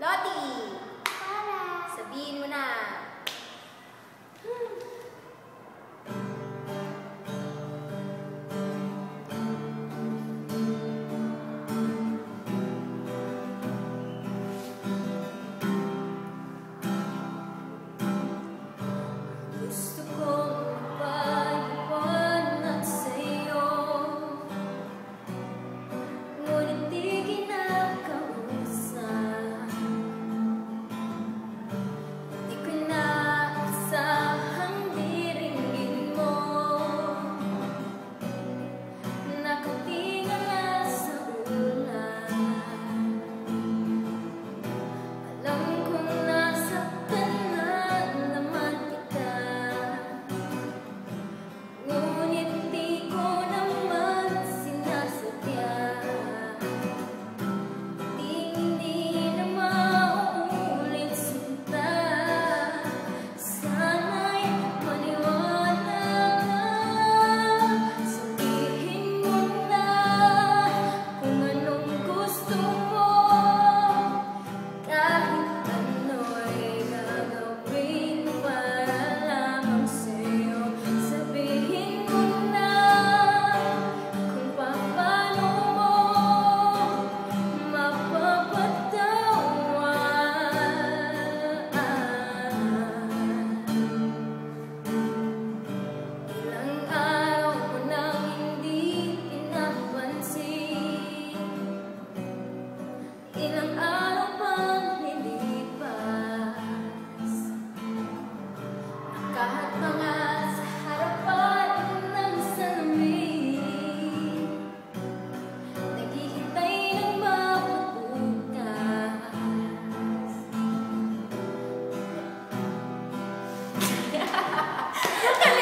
Lottie! Para. Sabihin mo na.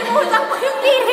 Kalimutan ko yung lyrics!